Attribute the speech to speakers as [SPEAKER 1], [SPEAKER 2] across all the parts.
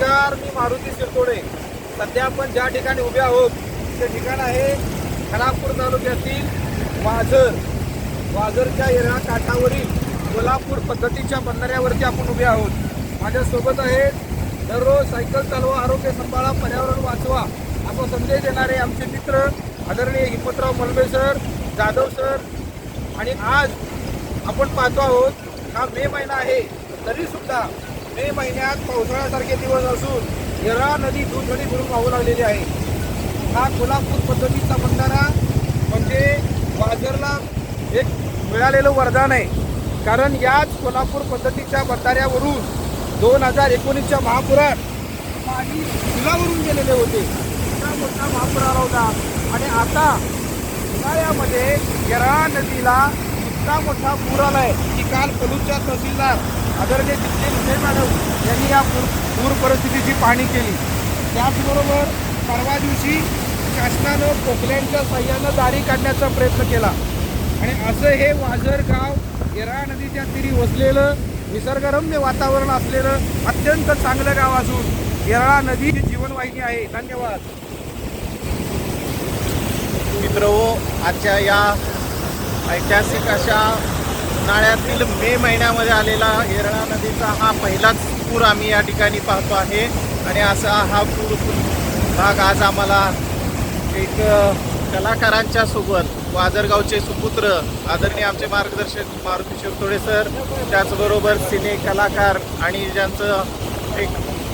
[SPEAKER 1] नमस्कार मी मारुती शिरतोडे सध्या आपण ज्या ठिकाणी उभे आहोत ते ठिकाण आहे खानापूर तालुक्यातील वाझर. वाझरच्या येरा काठावरील कोल्हापूर पद्धतीच्या बंधाऱ्यावरती आपण उभे आहोत. माझ्यासोबत आहेत दररोज सायकल चालवा आरोग्य सांभाळा पर्यावरण वाचवा असा संदेश देणारे आमचे मित्र आदरणीय हिम्मतराव मलबे सर जाधव सर. आणि आज आपण पाहतो आहोत हा मे महिना आहे तरी सुद्धा मे महिन्यात पावसाळ्यासारखे दिवस असून येरा नदी दुधगडी भरून वाहू लागलेली आहे. हा कोल्हापूर पद्धतीचा बंधारा म्हणजे बाजरला एक मिळालेलं वरदान आहे. कारण याच कोल्हापूर पद्धतीच्या बंधाऱ्यावरून दोन हजार एकोणीसच्या महापुरात पाणी पुलावरून गेलेले होते. इतका मोठा महापूर आला होता. आणि आता उन्हाळ्यामध्ये येरा नदीला इतका मोठा पूर आहे की काल पलूसच्या तहसीलदार आदरणीय जितेंद्र विजय मॅडम यांनी या पूर पूर परिस्थितीची पाहणी केली. त्याचबरोबर परवा दिवशी शासनानं पोखल्यांच्या सह्यानं दारी काढण्याचा प्रयत्न केला. आणि असं हे वाझर गाव येरा नदीच्या तीरी वसलेलं निसर्गरम्य वातावरण असलेलं अत्यंत चांगलं गाव असून येराळा नदी ही जीवनवाहिनी आहे. धन्यवाद.
[SPEAKER 2] मित्र आजच्या या ऐतिहासिक अशा उन्हाळ्यातील मे महिन्यामध्ये आलेला येरळा नदीचा हा पहिलाच पूर आम्ही या ठिकाणी पाहतो आहे. आणि असा हा पूर भाग आज आम्हाला एक कलाकारांच्या सोबत वाजरगावचे सुपुत्र आदरणीय आमचे मार्गदर्शक मारुती शिरतोडे सर त्याचबरोबर सिने कलाकार आणि ज्यांचं एक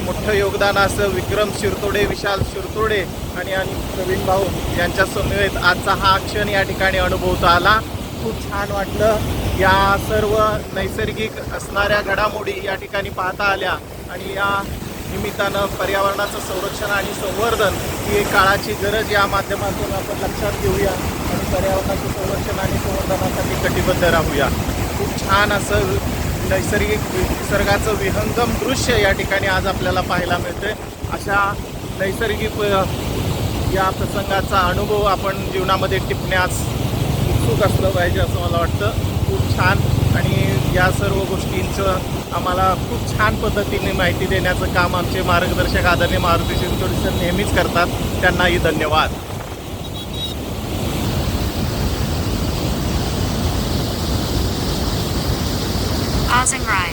[SPEAKER 2] मोठं योगदान असं विक्रम शिरतोडे विशाल शिरतोडे आणि आणि प्रवीण भाऊ यांच्या समवेत आजचा हा क्षण या ठिकाणी अनुभवता आला. खूप छान वाटलं. या सर्व नैसर्गिक असणाऱ्या घडामोडी या ठिकाणी पाहता आल्या आणि या निमित्तानं पर्यावरणाचं संरक्षण आणि संवर्धन ही एक काळाची गरज या माध्यमातून आपण लक्षात घेऊया आणि पर्यावरणाचं संरक्षण आणि संवर्धनासाठी कटिबद्ध राहूया. खूप छान असं नैसर्गिक निसर्गाचं विहंगम दृश्य या ठिकाणी आज आपल्याला पाहायला मिळते अशा नैसर्गिक या प्रसंगाचा अनुभव आपण जीवनामध्ये टिपण्यास उत्सुक असलं पाहिजे असं मला वाटतं. खूप छान. आणि या सर्व गोष्टींचं आम्हाला खूप छान पद्धतीने माहिती देण्याचं काम आमचे मार्गदर्शक आदरणीय मारुती शिंदोडी सर नेहमीच करतात. त्यांनाही धन्यवाद.
[SPEAKER 3] Pausing ride.